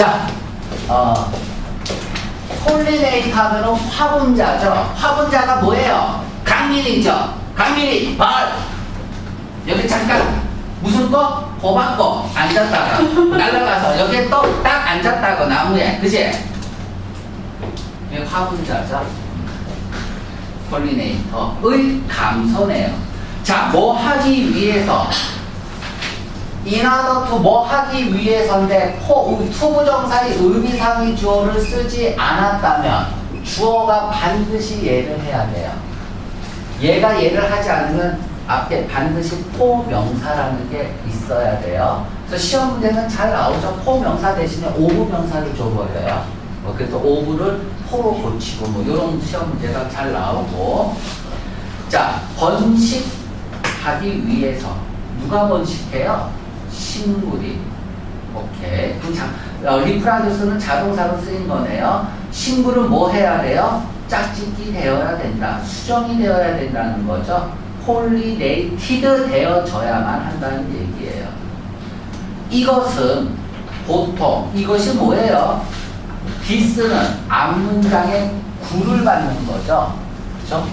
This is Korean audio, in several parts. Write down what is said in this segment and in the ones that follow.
자, 어, 폴리네이트 하면은 화분자죠. 화분자가 뭐예요? 강민이죠. 강민이, 발! 여기 잠깐, 무슨 거? 호박 거. 앉았다가, 날아가서 여기에 또 딱 앉았다고, 나무에. 그지? 이게 화분자죠. 폴리네이터의 감소네요. 자, 뭐 하기 위해서? 인하더 투뭐 하기 위해서인데 포, 투부정사의 의미상의 주어를 쓰지 않았다면 주어가 반드시 얘를 해야 돼요. 얘가 얘를 하지 않으면 앞에 반드시 포명사라는 게 있어야 돼요. 그래서 시험 문제는 잘 나오죠. 포명사 대신에 오부명사를 줘버려요. 뭐 그래서 오부를 포로 고치고 뭐 이런 시험 문제가 잘 나오고 자 번식하기 위해서 누가 번식해요? 식물이 오케이. 그럼 자, 어, 리프라두스는 자동사로 쓰인 거네요. 식물은 뭐 해야 돼요? 짝짓기 되어야 된다. 수정이 되어야 된다는 거죠. 폴리네이티드 되어져야만 한다는 얘기예요. 이것은 보통 이것이 뭐예요? 디스는 앞문장에 구를 받는 거죠. 그죠?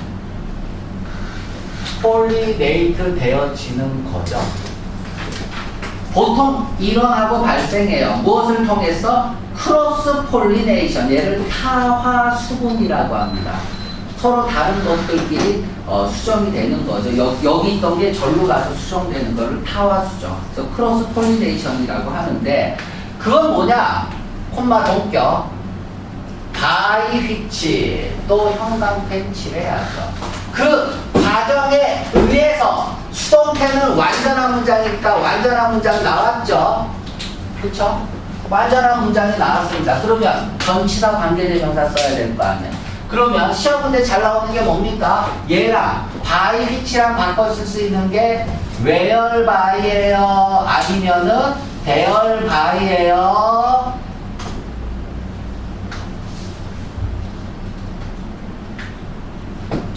폴리네이트 되어지는 거죠 보통 일어나고 발생해요. 무엇을 통해서? 크로스 폴리네이션, 얘를 타화 수분이라고 합니다. 서로 다른 것들끼리 어, 수정이 되는 거죠. 여, 여기 있던 게 절로 가서 수정되는 거를 타화 수정. 그래서 크로스 폴리네이션이라고 하는데 그건 뭐냐? 콤마 동격. 바이 휘치 또 형광펜 칠해야죠. 그 과정에 의해서 수동태는 완전한 문장이니까 완전한 문장 나왔죠. 그렇죠? 완전한 문장이 나왔습니다. 그러면 전치사 관계대명사 써야 될 거 아니에요. 그러면 시험 문제 잘 나오는 게 뭡니까? 얘랑 바이 휘치랑 바꿔 쓸 수 있는 게 where by예요? 아니면은 대열 by예요?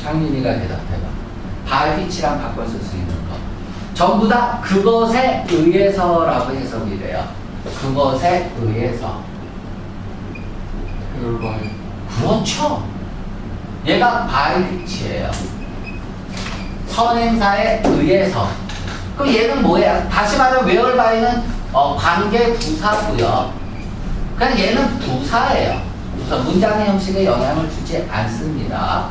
장민이가 대답해봐. 바이피치랑 바꿔 쓸 수 있는 거. 전부 다 그것에 의해서라고 해석이 돼요. 그것에 의해서. 그렇죠. 얘가 바이피치예요. 선행사에 의해서. 그럼 얘는 뭐야? 다시 말하면 웨얼바이는 어, 관계 부사고요. 그냥 얘는 부사예요. 그래서 문장의 형식에 영향을 주지 않습니다.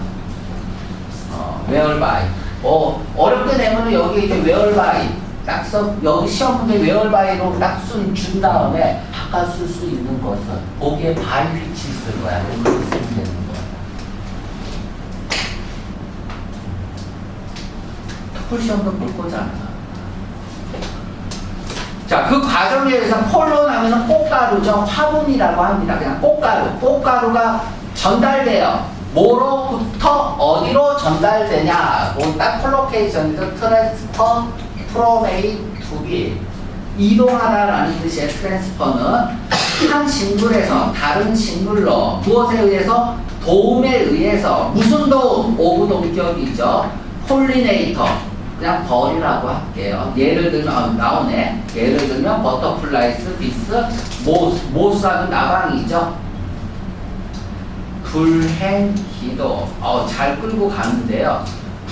어, whereby. 어, 어렵게 내면은 여기 이제 whereby. 딱 써, 여기 시험 문제 whereby,로 딱순 준 다음에 바꿔 쓸 수 있는 것은 거기에 by which 쓸 거야. 그렇게 쓰면 되는 거야. 특풀 시험도 볼 거잖아. 자, 그 과정에 의해서 폴론 하면은 꽃가루죠. 화분이라고 합니다. 그냥 꽃가루. 꽃가루가 전달돼요. 뭐로부터 어디로 전달되냐? 뭐딱 콜로케이션에서 트랜스퍼 프로메이 투비 이동하다라는 뜻의 트랜스퍼는 한 식물에서 다른 식물로 무엇에 의해서 도움에 의해서 무슨 도움? 오브 동격이죠. 폴리네이터 그냥 벌이라고 할게요. 예를 들면 어, 나오네. 예를 들면 버터플라이스, 비스, 모스, 모스하면 나방이죠. 불행 기도 어, 잘 끌고 가는데요.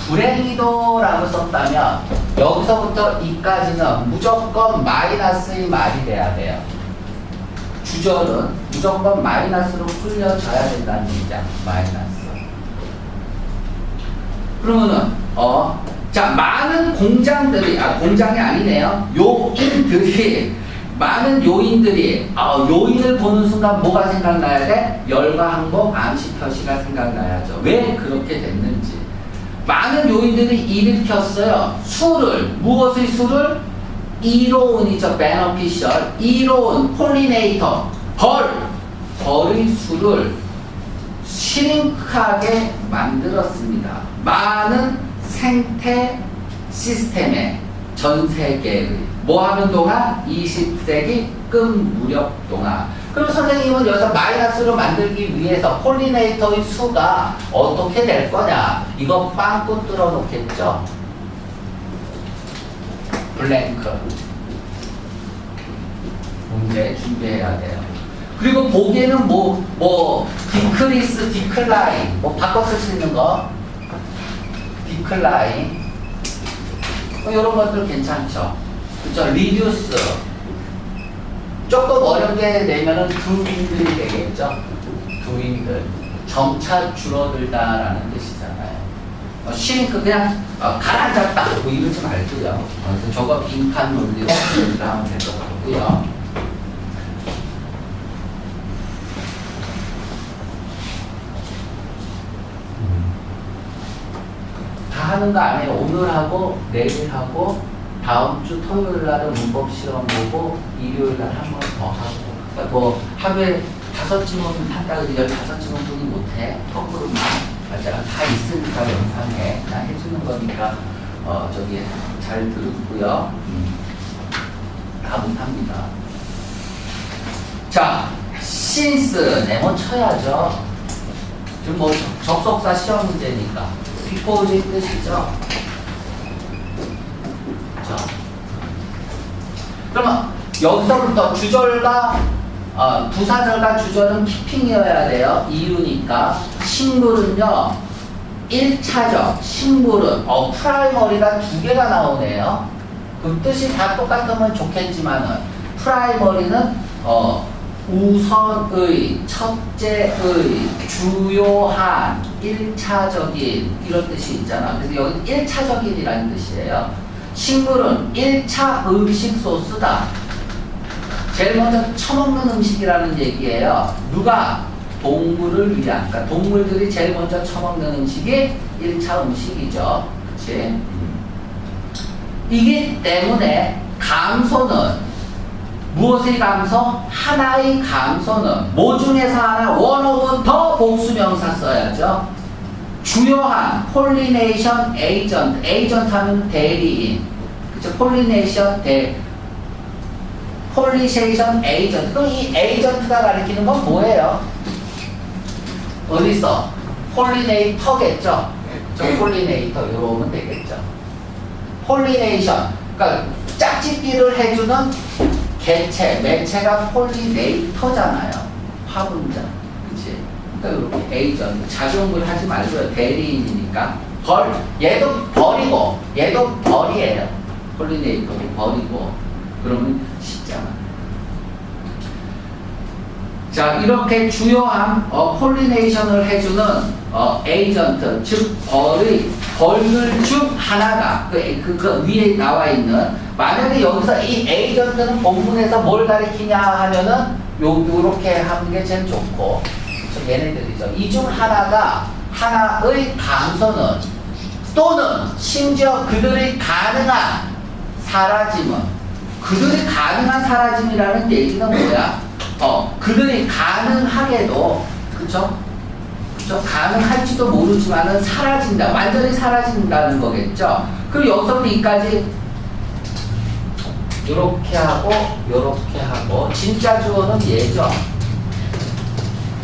불행 기도라고 썼다면 여기서부터 이까지는 무조건 마이너스의 말이 돼야 돼요. 주절은 무조건 마이너스로 끌려져야 된다는 얘기죠. 마이너스. 그러면은 어, 자 많은 공장들이 아 공장이 아니네요. 요인들이 많은 요인들이 아, 요인을 보는 순간 뭐가 생각나야 돼? 열과 항복, 암시 표시가 생각나야죠. 왜 그렇게 됐는지. 많은 요인들이 일으켰어요. 수를 무엇의 수를? 이로운이죠. 베너피셜. 이로운 폴리네이터. 벌. 벌의 수를 시링크하게 만들었습니다. 많은 생태 시스템에 전 세계의 뭐 하는 동안? 20세기 끔 무렵 동안. 그럼 선생님은 여기서 마이너스로 만들기 위해서 폴리네이터의 수가 어떻게 될 거냐? 이거 빵꾸 뚫어 놓겠죠? 블랭크. 문제 준비해야 돼요. 그리고 보기에는 뭐, 뭐, 디크리스, 디클라인, 뭐 바꿔 쓸 수 있는 거. 디클라인. 뭐 이런 것들 괜찮죠. 그죠? 리듀스. 조금 어렵게 내면은 두윈들이 되겠죠. 두윈들. 점차 줄어들다라는 뜻이잖아요. 어, 싱크 그냥 어, 가라앉았다 뭐 이러지 말고요. 어, 그래서 저거 빈칸 논리로 하면 될것 같고요. 다 하는 거 아니에요. 오늘 하고 내일 하고 다음 주 토요일 날은 문법 시험 보고 일요일 날 한 번 더 하고 그러니까 뭐 하루에 다섯 지문 한다 그러지 열다섯 지문 뿐이 못해 거꾸로만 제가 다 있으니까 영상에 그냥 해주는 거니까 어 저기 잘 들었고요. 음. 다 못합니다. 자, 신스 네모 쳐야죠. 지금 뭐 접속사 시험 문제니까 비꼬지 뜻이죠. 그러면 여기서부터 주절과 어, 부사절과 주절은 키핑이어야 돼요. 이유니까 식물은요 1차적 식물은 어 프라이머리가 두 개가 나오네요. 그 뜻이 다 똑같으면 좋겠지만은 프라이머리는 어 우선의, 첫째의, 주요한, 일차적인 이런 뜻이 있잖아. 그래서 여기 일차적인이라는 뜻이에요. 식물은 1차 음식 소스다. 제일 먼저 처먹는 음식이라는 얘기예요. 누가? 동물을 위한, 그러니까 동물들이 제일 먼저 처먹는 음식이 1차 음식이죠. 그치? 이기 때문에 감소는 무엇의 감소? 하나의 감소는 뭐 중에서 하나 원어분 더 복수명사 써야죠. 주요한 폴리네이션 에이전트, 에이전트 하면 대리인. 그쵸? 폴리네이션 대 폴리세이션 에이전트. 그럼 이 에이전트가 가리키는 건 뭐예요? 어디 있어? 폴리네이터겠죠? 저 폴리네이터 이러면 되겠죠. 폴리네이션. 그러니까 짝짓기를 해주는 개체, 매체가 폴리네이터잖아요. 화분자. 그러니까 이렇게 에이전트. 작용을 하지 말고요. 대리인이니까. 벌, 얘도 벌이고, 얘도 벌이에요. 폴리네이터도 벌이고. 그러면 쉽잖아. 자, 이렇게 주요한 어, 폴리네이션을 해주는 어, 에이전트, 즉 벌의 벌들 중 하나가 그, 그, 그 위에 나와 있는 만약에 여기서 이 에이전트는 본문에서 뭘 가리키냐 하면은 요 요렇게 하는 게 제일 좋고 저 얘네들이 죠. 이 중 하나가 하나의 감소는 또는 심지어 그들의 가능한 사라짐은 그들이 가능한 사라짐이라는 얘기는 뭐야? 어, 그들이 가능하게도, 그쵸? 그쵸? 가능할지도 모르지만은 사라진다. 완전히 사라진다는 거겠죠? 그리고 여기서부터 이까지 요렇게 하고, 요렇게 하고, 진짜 주어는 얘죠?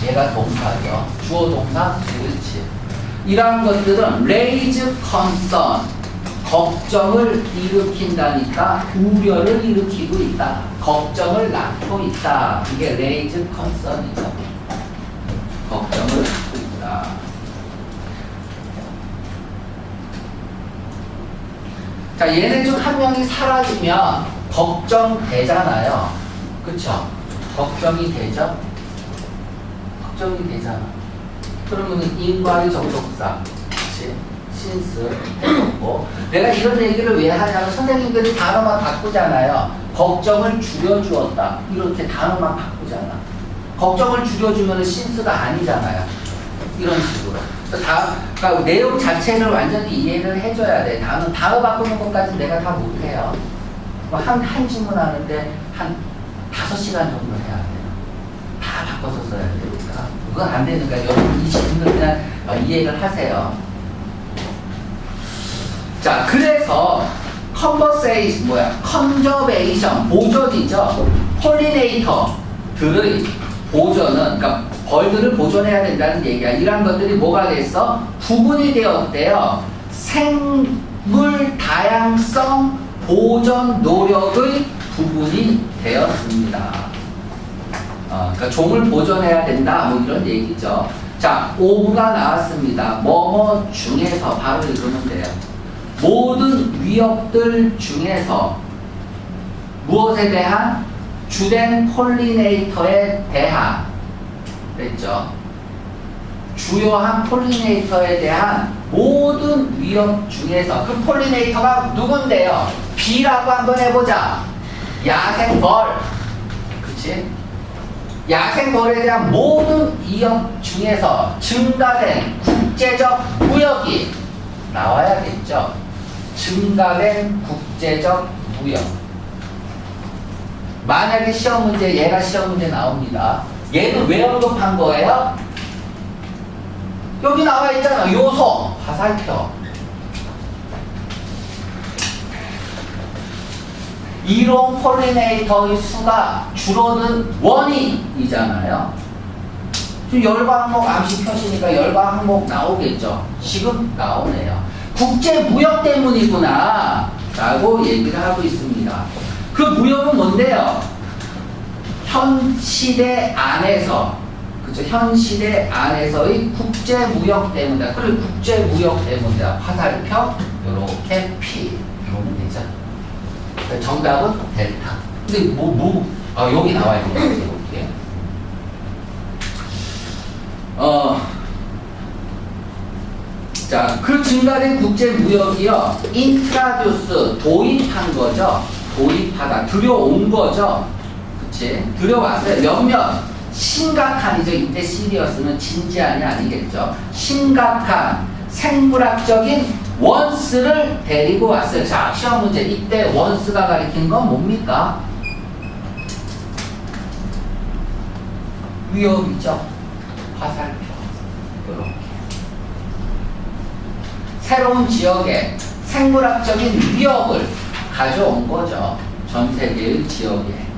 얘가 동사죠. 주어 동사, 그렇지. 이러한 것들은 raise concern, 걱정을 일으킨다니까 우려를 일으키고 있다. 걱정을 낳고 있다. 이게 raise concern이죠. 걱정을 낳고 있다. 자, 얘네 중 한 명이 사라지면 걱정되잖아요. 그쵸? 걱정이 되죠? 걱정이 되잖아. 그러면 인과의 접속사. 그치? 신스 해놓고 내가 이런 얘기를 왜 하냐면 선생님들이 단어만 바꾸잖아요. 걱정을 줄여주었다. 이렇게 단어만 바꾸잖아. 걱정을 줄여주면 신스가 아니잖아요. 이런 식으로. 다, 그러니까 내용 자체를 완전히 이해를 해줘야 돼. 단어, 단어 바꾸는 것까지 내가 다 못해요. 뭐 한, 한 질문 하는데 한 다섯 시간 정도 해야 돼요. 다 바꿔서 써야 되니까. 그건 안 되니까 여러분 이 질문을 그냥 어, 이해를 하세요. 자, 그래서 컨버세이션 뭐야? 컨저베이션 보존이죠. 폴리네이터들의 보존은 그러니까 벌들을 보존해야 된다는 얘기야. 이런 것들이 뭐가 됐어? 부분이 되었대요. 생물 다양성 보존 노력의 부분이 되었습니다. 어, 그러니까 종을 보존해야 된다. 뭐 이런 얘기죠. 자, 5부가 나왔습니다. 뭐뭐 중에서 바로 읽으면 돼요. 모든 위협들 중에서 무엇에 대한 주된 폴리네이터에 대한 그랬죠. 주요한 폴리네이터에 대한 모든 위협 중에서 그 폴리네이터가 누군데요? B라고 한번 해보자. 야생벌. 그치? 야생벌에 대한 모든 위협 중에서 증가된 국제적 무역이 나와야겠죠. 증가된 국제적 무역. 만약에 시험 문제, 얘가 시험 문제 나옵니다. 얘는 왜 언급한 거예요? 여기 나와 있잖아. 요소, 화살표. 이론 폴리네이터의 수가 줄어든 원인이잖아요. 지금 열과 항목 암시 표시니까 열과 항목 나오겠죠. 지금 나오네요. 국제 무역 때문이구나. 라고 얘기를 하고 있습니다. 그 무역은 뭔데요? 현 시대 안에서 그죠? 현 시대 안에서의 국제 무역 때문이다. 그리고 국제 무역 때문이다. 화살표 요렇게 P 정답은 델타. 근데 뭐, 뭐, 아, 여기 나와 있는 거지, 이렇게. 어, 자, 그 증가된 국제 무역이요, 인트라듀스, 도입한 거죠. 도입하다, 들여온 거죠. 그치? 들여왔어요. 몇몇 심각한 이죠. 이때 시리어스는 진지한이 아니겠죠. 심각한 생물학적인 원스를 데리고 왔어요. 자, 시험 문제. 이때 원스가 가리킨 건 뭡니까? 위협이죠. 화살표. 이렇게. 새로운 지역에 생물학적인 위협을 가져온 거죠. 전 세계의 지역에.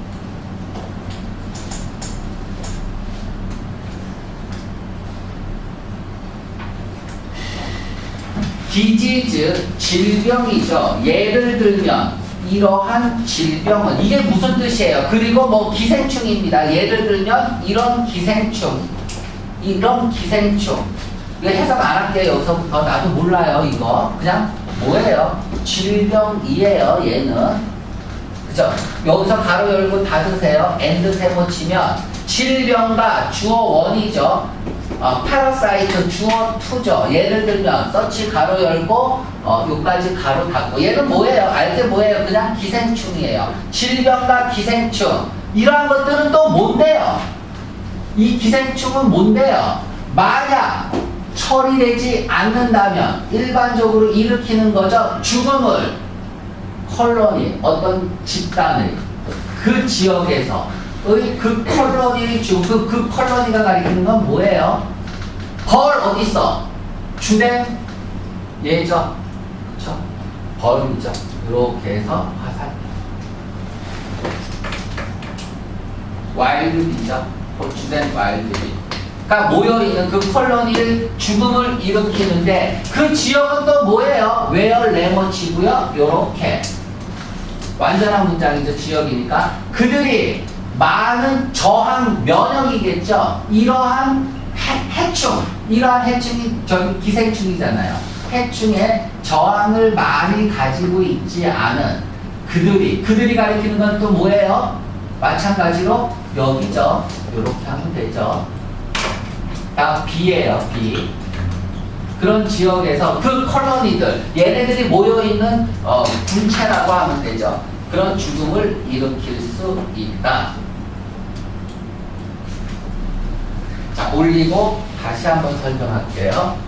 디지즈 질병이죠. 예를 들면 이러한 질병은 이게 무슨 뜻이에요? 그리고 뭐 기생충입니다. 예를 들면 이런 기생충, 이런 기생충. 이거 해석 안 할게요. 여기서부터 나도 몰라요. 이거 그냥 뭐예요? 질병이에요. 얘는 그죠? 여기서 가로 열고 닫으세요. 엔드 세모 치면 질병과 주어 원이죠. 어, 파라사이트 주어 투죠. 예를 들면 서치 가로 열고 어, 요까지 가로 닫고 얘는 뭐예요? 알게 뭐예요? 그냥 기생충이에요. 질병과 기생충 이러한 것들은 또 뭔데요? 이 기생충은 뭔데요? 만약 처리되지 않는다면 일반적으로 일으키는 거죠. 죽음을 컬러니 어떤 집단의 그 지역에서 그 컬러니의 죽음 그, 그 컬러니가 가리키는 건 뭐예요? 벌 어디 있어? 주된 예죠. 그렇죠? 벌이죠. 이렇게 해서 화살. 와일드비죠. 주된 와일드비. 그러니까 모여 있는 그 컬러니를 죽음을 일으키는데 그 지역은 또 뭐예요? 웨어 레머치고요. 요렇게 완전한 문장이죠. 지역이니까 그들이 많은 저항 면역이겠죠. 이러한 해, 해충, 이러한 해충이 저기 기생충이잖아요. 해충에 저항을 많이 가지고 있지 않은 그들이 그들이 가리키는 건 또 뭐예요? 마찬가지로 여기죠. 이렇게 하면 되죠. 다 B예요, B. 그런 지역에서 그 컬러니들, 얘네들이 모여있는 어, 군체라고 하면 되죠. 그런 죽음을 일으킬 수 있다. 자, 올리고 다시 한번 설명할게요.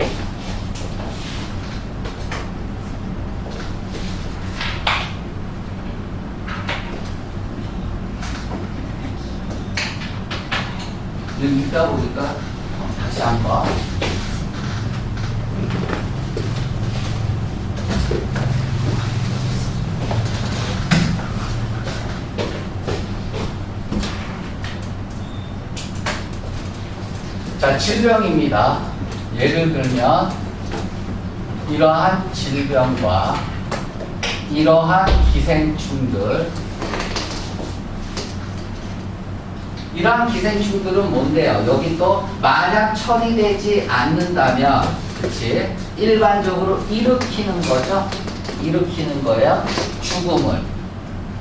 있다 보니까 다시 한번. 자, 질병입니다. 예를 들면 이러한 질병과 이러한 기생충들 이러한 기생충들은 뭔데요? 여기 또 만약 처리되지 않는다면 그치? 일반적으로 일으키는 거죠. 일으키는 거예요. 죽음을.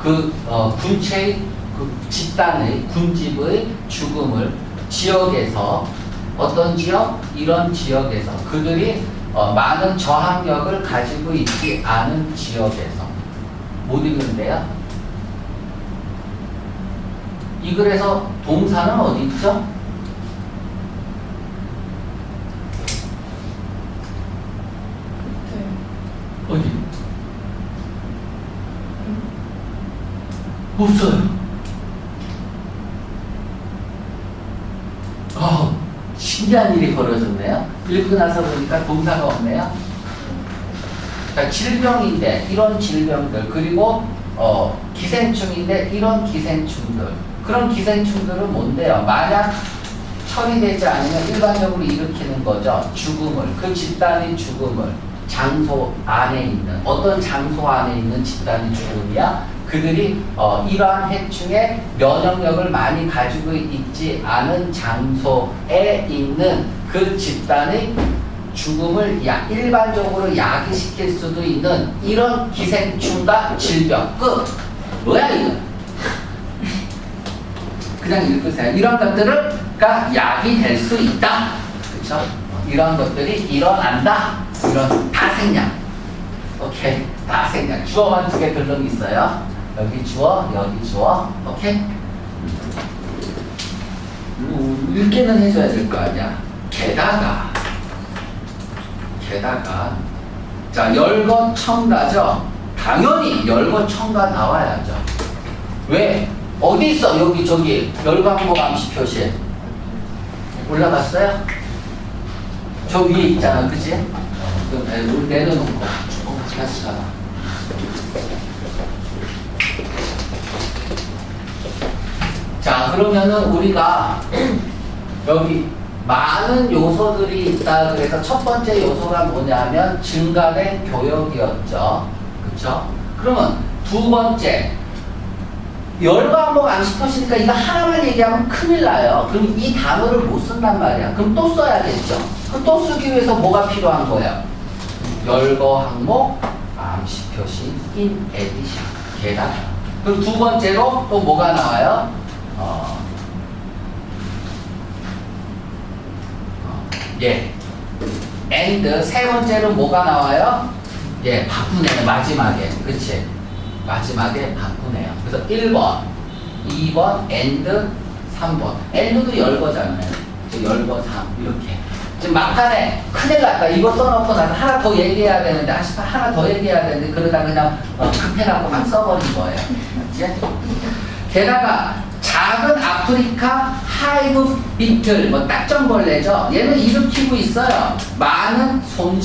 그 어, 군체의 그 집단의 군집의 죽음을 지역에서 어떤 지역? 이런 지역에서 그들이 어, 많은 저항력을 가지고 있지 않은 지역에서 못 읽는데요. 이 글에서 동사는 어디 있죠? 어디? 없어요. 어, 신기한 일이 벌어졌네요. 읽고 나서 보니까 동사가 없네요. 자, 질병인데 이런 질병들 그리고 어, 기생충인데 이런 기생충들 그런 기생충들은 뭔데요? 만약 처리되지 않으면 일반적으로 일으키는 거죠. 죽음을 그 집단의 죽음을 장소 안에 있는 어떤 장소 안에 있는 집단의 죽음이야. 그들이 어, 이러한 해충의 면역력을 많이 가지고 있지 않은 장소에 있는 그 집단의 죽음을 야, 일반적으로 야기시킬 수도 있는 이런 기생충과 질병. 끝. 뭐야 이거? 그냥 읽으세요. 이런 것들을 가 약이 될 수 있다. 그쵸? 이런 것들이 일어난다 이런 다 생략 오케이 다 생략 주어만 두 개 글름 있어요 여기 주어 여기 주어 오케이 음, 읽기는 해줘야 될 거 아니야 게다가 게다가 자 열거 첨가죠. 당연히 열거 첨가 나와야죠. 왜? 어디 있어? 여기 저기 항목 암시 표시 올라갔어요? 저 위에 있잖아, 그지? 어, 그럼 내- 우리 내려놓고 쭉 다시 가봐. 자 그러면은 우리가 여기 많은 요소들이 있다 그래서 첫 번째 요소가 뭐냐면 증가된 교역이었죠 그쵸? 그러면 두 번째 열과 한복 안 시켜시니까 이거 하나만 얘기하면 큰일 나요 그럼 이 단어를 못 쓴단 말이야 그럼 또 써야겠죠 그럼 또 쓰기 위해서 뭐가 필요한 거예요? 열거 항목 암시 표시 in addition 게다가 그리고 두 번째로 또 뭐가 나와요? 어, 예. and 세 번째로 뭐가 나와요? 예, 바꾸네요. 마지막에. 그치? 마지막에 바꾸네요. 그래서 1번, 2번, and 3번. and도 열거잖아요. 저 열거 3. 이렇게. 지금 막판에 큰일 났다. 이거 써놓고 나서 하나 더 얘기해야 되는데, 아, 씨발, 하나 더 얘기해야 되는데, 그러다 그냥 어, 급해갖고 막 써버린 거예요. 맞지? 게다가 작은 아프리카 하이브 비틀, 뭐 딱정벌레죠. 얘는 일으키고 있어요. 많은 손실.